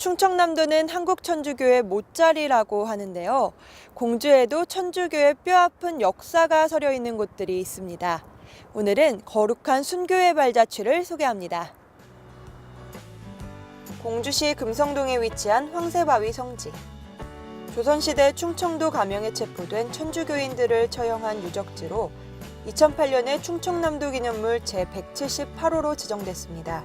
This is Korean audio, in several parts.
충청남도는 한국 천주교의 못자리라고 하는데요. 공주에도 천주교의 뼈아픈 역사가 서려 있는 곳들이 있습니다. 오늘은 거룩한 순교의 발자취를 소개합니다. 공주시 금성동에 위치한 황새바위 성지. 조선시대 충청도 감영에 체포된 천주교인들을 처형한 유적지로 2008년에 충청남도 기념물 제178호로 지정됐습니다.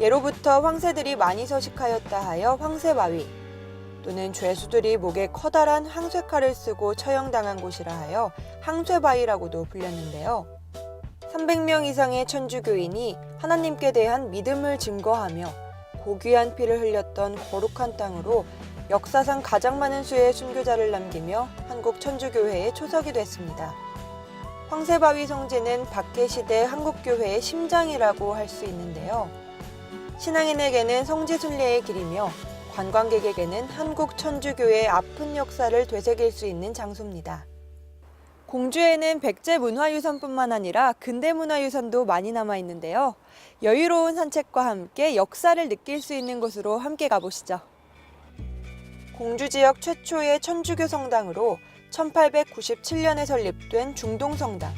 예로부터 황새들이 많이 서식하였다 하여 황새바위 또는 죄수들이 목에 커다란 항쇠칼을 쓰고 처형당한 곳이라 하여 항쇠바위라고도 불렸는데요. 300명 이상의 천주교인이 하나님께 대한 믿음을 증거하며 고귀한 피를 흘렸던 거룩한 땅으로 역사상 가장 많은 수의 순교자를 남기며 한국 천주교회의 초석이 됐습니다. 황새바위 성지는 박해시대 한국교회의 심장이라고 할 수 있는데요. 신앙인에게는 성지 순례의 길이며 관광객에게는 한국 천주교의 아픈 역사를 되새길 수 있는 장소입니다. 공주에는 백제 문화유산뿐만 아니라 근대 문화유산도 많이 남아 있는데요. 여유로운 산책과 함께 역사를 느낄 수 있는 곳으로 함께 가보시죠. 공주 지역 최초의 천주교 성당으로 1897년에 설립된 중동성당.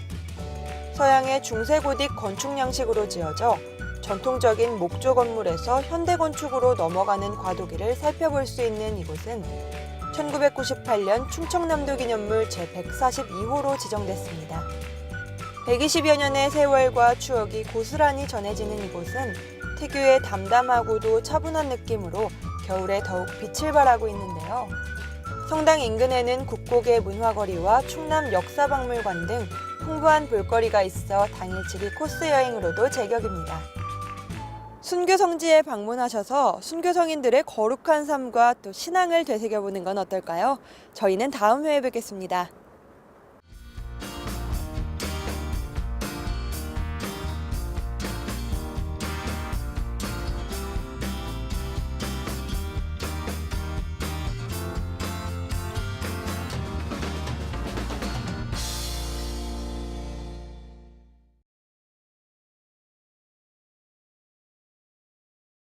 서양의 중세고딕 건축 양식으로 지어져 전통적인 목조 건물에서 현대 건축으로 넘어가는 과도기를 살펴볼 수 있는 이곳은 1998년 충청남도 기념물 제142호로 지정됐습니다. 120여 년의 세월과 추억이 고스란히 전해지는 이곳은 특유의 담담하고도 차분한 느낌으로 겨울에 더욱 빛을 발하고 있는데요. 성당 인근에는 국곡의 문화거리와 충남 역사박물관 등 풍부한 볼거리가 있어 당일치기 코스 여행으로도 제격입니다. 순교 성지에 방문하셔서 순교 성인들의 거룩한 삶과 또 신앙을 되새겨보는 건 어떨까요? 저희는 다음 회에 뵙겠습니다.